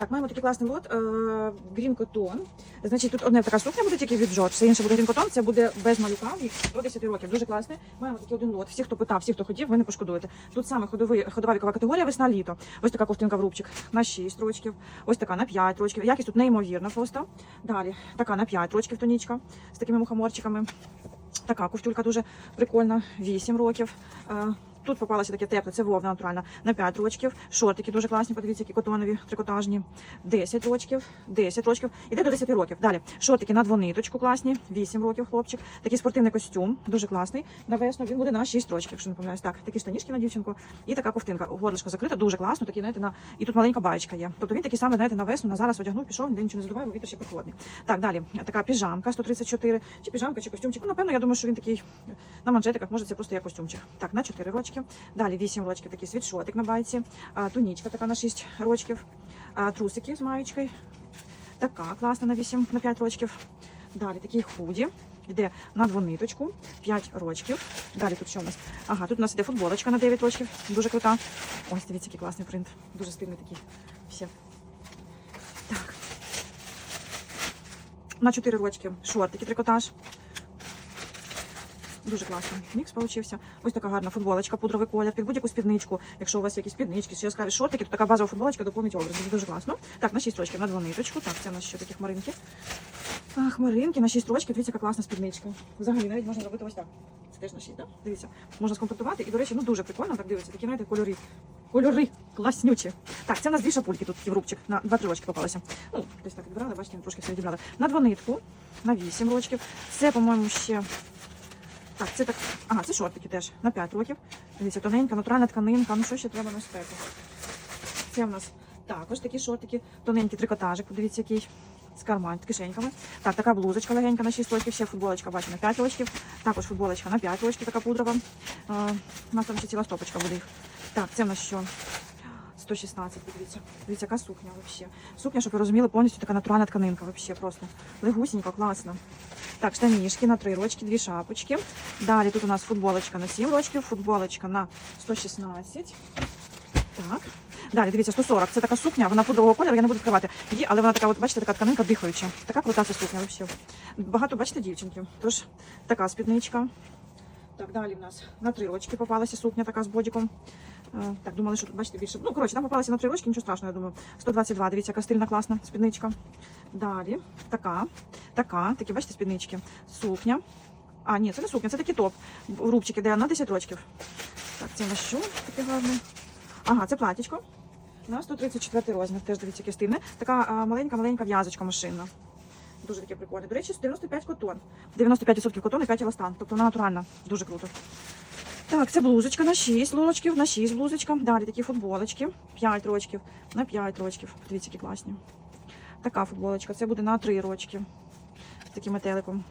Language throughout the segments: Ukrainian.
Так, маємо такий класний лот Green Cotton. Значить, тут одна така сукня буде тільки від Джордж, все інше буде Green Cotton, це буде без малюка до 10 років. Дуже класний. Маємо такий один лот. Всі, хто питав, всі, хто хотів, ви не пошкодуєте. Тут саме ходовий, ходова вікова категорія весна-літо. Ось така ковтинка в рубчик на 6 рочків, ось така на 5 рочків. Якість тут неймовірна просто. Далі така на 5 рочків тонічка з такими мухоморчиками. Така ковтюлька дуже прикольна, 8 років. Тут попалося таке тепле, це вовна натуральна на 5 рочків. Шортики дуже класні, подивіться, які котонові, трикотажні. 10 рочків, 10 рочків. Іде до 10 років. Далі шортики на двониточку класні, 8 років хлопчик. Такий спортивний костюм, дуже класний. На весну він буде на 6 рочків, якщо не помиляюсь. Так, такі штанішки на дівчинку і така ковтинка. Горлишко закрита, дуже класно. Такий, знаєте, на і тут маленька баєчка є. Тобто він такий самий, знаєте, на весну, на зараз одягнув, пішов, ніде нічого не задуває, бо вітер ще прохолодний. Так, далі така піжамка 134, чи піжамка, чи костюмчик. Ну, напевно, я думаю, що він такий на манжетиках, може це просто як костюмчик. Так, на 4 рочки. Далі 8 рочків, такий світшотик на байці, тунічка така на 6 рочків, трусики з маєчкою. Така класна на 8, на 5 рочків. Далі такий худі. Йде на двониточку, 5 рочків. Далі тут що у нас? Ага, тут у нас іде футболочка на 9 рочків. Дуже крута. Ось дивіться, який класний принт. Дуже стильний такий. Все. Так. На 4 рочки шортики, трикотаж. Дуже класний мікс получився. Ось така гарна футболочка, пудровий колір, під будь-яку спідничку. Якщо у вас якісь спіднички, чи яскраві шортики, то така базова футболочка доповнить образ. Дуже, класно. Так, на 6 рочків, на двониточку. Так, це у нас ще такі хмаринки. А, хмаринки на 6 рочків. Дивіться, яка класна спідничка. Взагалі навіть можна робити ось так. Це теж на 6, так? Дивіться, можна скомплектувати. І, до речі, ну дуже прикольно, так дивиться, такі, знаєте, кольори. Кольори класнючі. Так, це у нас дві шапульки тут в рубчик. На два-три рочки попалося. Ну, десь так відбирали, бачите, трошки все відібрали. На двонитку, на 8 рочків. Це, по-моєму, ще. Так, це так. Ага, це шортики теж на 5 років. Дивіться, тоненька, натуральна тканинка. Ну що ще треба на спеку? Це в нас також такі шортики, тоненький трикотажик, подивіться, який. З карман, з кишеньками. Так, така блузочка легенька на 6 років, ще футболочка, бачу, на 5 років. Також футболочка на 5 років, така пудрова. А, у нас там ще ціла стопочка буде їх. Так, це в нас що? 116, подивіться. Дивіться, яка сукня взагалі. Сукня, щоб ви розуміли, повністю така натуральна тканинка, взагалі просто. Легусенька, класно. Так, штанішки на 3 рочки, дві шапочки. Далі тут у нас футболочка на 7 рочків, футболочка на 116. Так. Далі, дивіться, 140. Це така сукня, вона пудрового кольору, я не буду відкривати її, але вона така, от, бачите, така тканинка дихаюча. Така крута ця сукня взагалі. Багато, бачите, дівчинки. Тож така спідничка. Так, далі в нас на три рочки попалася сукня така з бодіком. Е, Так, думали, що тут, бачите, більше. Ну, коротше, там попалася на три рочки, нічого страшного, я думаю. 122, дивіться, яка стильна, класна спідничка. Далі, така, така, такі, бачите, спіднички. Сукня. А, ні, це не сукня, це такий топ. Рубчики, де на 10 рочків. Так, це на що таке гарне? Ага, це платічко. На 134 розмір, теж дивіться, яке стильне. Така маленька-маленька в'язочка машинна. Дуже таке прикольне. До речі, 95 котон. 95% котон і 5 еластан. Тобто вона натуральна. Дуже круто. Так, це блузочка на 6 рочків, на 6 блузочка. Далі такі футболочки. 5 рочків, на 5 рочків. Дивіться, які класні. Така футболочка. Це буде на 3 рочки. З таким метеликом.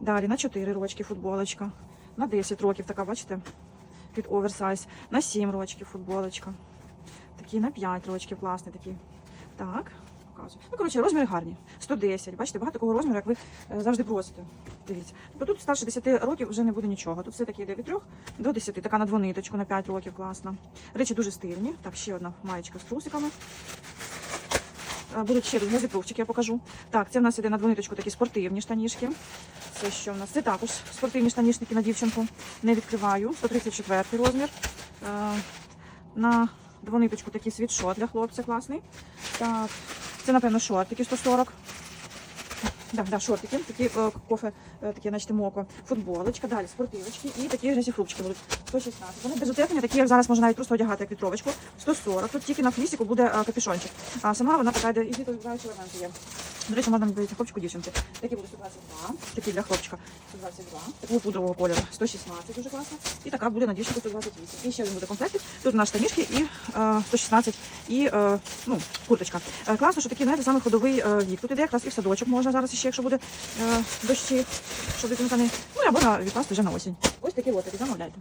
Далі на 4 рочки футболочка. На 10 років така, бачите? Під оверсайз. На 7 рочків футболочка. Такі на 5 рочків, класний такий. Так, показую. Ну, коротше, розміри гарні. 110. Бачите, багато такого розміру, як ви е, завжди просите. Дивіться. Тобто тут старше 10 років вже не буде нічого. Тут все таки йде від 3 до 10. Така на двониточку, на 5 років, класна. Речі дуже стильні. Так, ще одна маєчка з трусиками. Е, Будуть ще тут газипровчики, я покажу. Так, це в нас іде на двониточку такі спортивні штанішки. Це що в нас? Це також спортивні штанішники на дівчинку. Не відкриваю. 134 розмір. Е, На двониточку такий світшот для хлопця класний. Так, це, напевно, шортики 140. Да, да, шортики, такі е, кофе, е, такі, значить, моко, футболочка, далі спортивочки і такі ж фрукчики будуть 116. Вони без утеплення, такі як зараз можна навіть просто одягати як вітровочку. 140. Тут тільки на флісіку буде е, капюшончик. А сама вона така йде і літо збираючи варіанти є. До речі, можна здається хлопчику дівчинці. Такі буде 122, такі для хлопчика 122, такого пудрового кольору 116, дуже класно. І така буде на дівчинку 128. І ще один буде комплект. Тут у нас штанішки і е, 116, і е, ну, курточка. Е, класно, що такий, знаєте, саме ходовий е, вік. Тут іде якраз і в садочок можна зараз ще, якщо буде е, дощі, щоб дитинка не... Ну, або на відкласти вже на осінь. Ось такі лотики, замовляйте.